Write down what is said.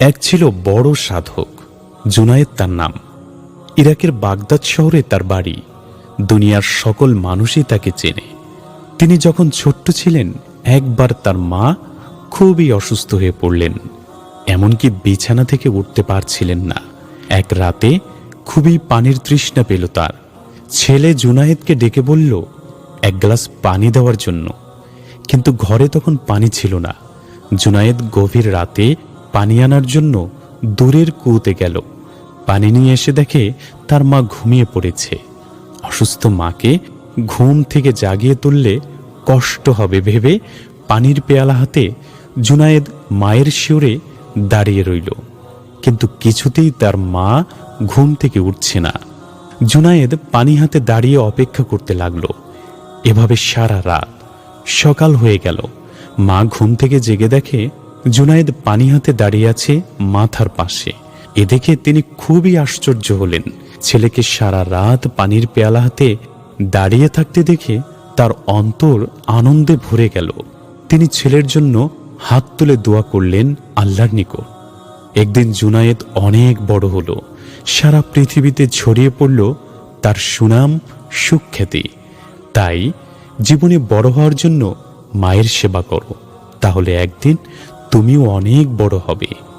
এক ছিল বড় সাধক, জুনায়েদ তার নাম। ইরাকের বাগদাদ শহরে তার বাড়ি। দুনিয়ার সকল মানুষই তাকে চেনে। তিনি যখন ছোট্ট ছিলেন, একবার তার মা খুবই অসুস্থ হয়ে পড়লেন। এমনকি বিছানা থেকে উঠতে পারছিলেন না। এক রাতে খুবই পানির তৃষ্ণা পেল তার। ছেলে জুনায়েদকে ডেকে বলল, এক গ্লাস পানি দেওয়ার জন্য। কিন্তু ঘরে তখন পানি ছিল না। জুনায়েদ গভীর রাতে পানি আনার জন্য দূরের কুয়োতে গেল। পানি নিয়ে এসে দেখে তার মা ঘুমিয়ে পড়েছে। অসুস্থ মাকে ঘুম থেকে জাগিয়ে তুললে কষ্ট হবে ভেবে পানির পেয়ালা হাতে জুনায়েদ মায়ের শিওরে দাঁড়িয়ে রইল। কিন্তু কিছুতেই তার মা ঘুম থেকে উঠছে না। জুনায়েদ পানি হাতে দাঁড়িয়ে অপেক্ষা করতে লাগল। এভাবে সারা রাত সকাল হয়ে গেল। মা ঘুম থেকে জেগে দেখে জুনায়েদ পানি হাতে দাঁড়িয়ে আছে মাথার পাশে। এ দেখে তিনি খুবই আশ্চর্য হলেন। ছেলেকে সারা রাত পানির পেয়ালা হাতে দাঁড়িয়ে থাকতে দেখে তার অন্তর আনন্দে ভরে গেল। তিনি ছেলের জন্য হাত তুলে দোয়া করলেন আল্লাহর নিকট। একদিন জুনায়েদ অনেক বড় হলো। সারা পৃথিবীতে ছড়িয়ে পড়ল তার সুনাম, সুখ্যাতি। তাই জীবনে বড় হওয়ার জন্য মায়ের সেবা করো। তাহলে একদিন তুমিও অনেক বড় হবে।